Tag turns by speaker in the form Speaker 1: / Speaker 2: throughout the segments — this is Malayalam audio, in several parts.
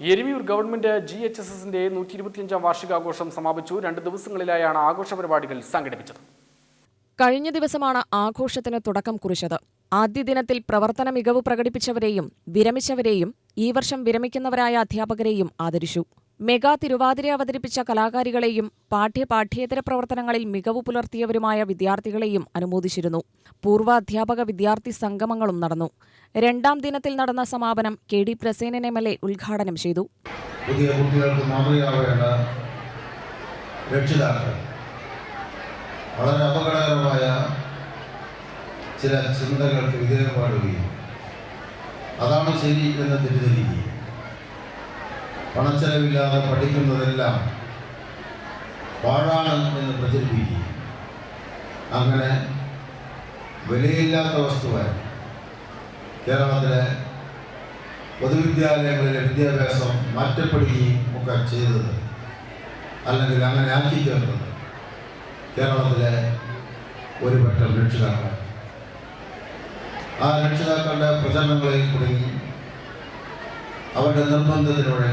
Speaker 1: Erumayur government G H S എസിന്റെ നൂറ്റി ഇരുപത്തിയഞ്ചാം വാർഷികാഘോഷം സമാപിച്ചു. രണ്ട് ദിവസങ്ങളിലായാണ് ആഘോഷ പരിപാടികൾ സംഘടിപ്പിച്ചത്.
Speaker 2: കഴിഞ്ഞ ദിവസമാണ് ആഘോഷത്തിന് തുടക്കം കുറിച്ചത്. ആദ്യ ദിനത്തിൽ പ്രവർത്തന മികവ് പ്രകടിപ്പിച്ചവരെയും വിരമിച്ചവരെയും ഈ വർഷം വിരമിക്കുന്നവരായ അധ്യാപകരെയും ആദരിച്ചു. മെഗാ തിരുവാതിര അവതരിപ്പിച്ച കലാകാരികളെയും പാഠ്യ പാഠ്യേതര പ്രവർത്തനങ്ങളിൽ മികവ് പുലർത്തിയവരുമായ വിദ്യാർത്ഥികളെയും അനുമോദിച്ചിരുന്നു. പൂർവാധ്യാപക വിദ്യാർത്ഥി സംഗമങ്ങളും നടന്നു. രണ്ടാം ദിനത്തിൽ നടന്ന സമാപനം K D Prasenan M L A ഉദ്ഘാടനം ചെയ്തു.
Speaker 3: ചില അതാണ് ശരി എന്ന് പണച്ചെലവില്ലാതെ പഠിക്കുന്നതെല്ലാം പാഴാണ് എന്ന് പ്രചരിപ്പിക്കുകയും അങ്ങനെ വിലയില്ലാത്ത വസ്തുവായി കേരളത്തിലെ പൊതുവിദ്യാലയങ്ങളിലെ വിദ്യാഭ്യാസം മാറ്റപ്പെടുകയും ഒക്കെ ചെയ്തത് അല്ലെങ്കിൽ അങ്ങനെ ആക്കി തീർത്തത് കേരളത്തിലെ ഒരു പറ്റം രക്ഷിതാക്കൾ ആ രക്ഷിതാക്കളുടെ പ്രചരണങ്ങളിൽ കുടുങ്ങി അവരുടെ നിർബന്ധത്തിലൂടെ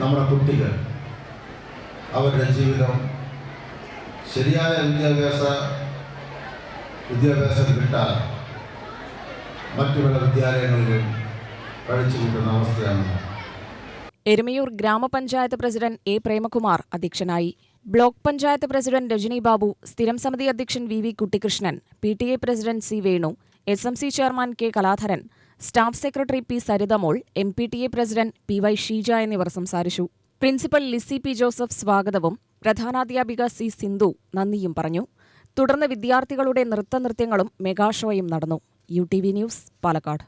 Speaker 3: നമ്മുടെ കുട്ടികൾ അവരുടെ ജീവിതം ശരിയായ വിദ്യാഭ്യാസ വിദ്യാഭ്യാസം കിട്ടാതെ മറ്റു പല വിദ്യാലയങ്ങളിലും കഴിച്ചുകൂട്ടുന്ന അവസ്ഥയാണ്
Speaker 2: എരുമയൂർ ഗ്രാമപഞ്ചായത്ത് പ്രസിഡന്റ് എ പ്രേമകുമാർ അധ്യക്ഷനായി. ബ്ലോക്ക് പഞ്ചായത്ത് പ്രസിഡന്റ് രജനി ബാബു സ്ഥിരം സമിതി അധ്യക്ഷൻ V V Kuttikrishnan P T A president C Venu S M C chairman K Kaladharan staff secretary P Sarithamol M P T A president P Y Sheeja എന്നിവർ സംസാരിച്ചു. പ്രിൻസിപ്പൽ ലിസി പി ജോസഫ് സ്വാഗതവും പ്രധാനാധ്യാപിക സി സിന്ധു നന്ദിയും പറഞ്ഞു. തുടർന്ന് വിദ്യാർത്ഥികളുടെ നൃത്തനൃത്യങ്ങളും മെഗാഷോയും നടന്നു. U T V news Palakkad.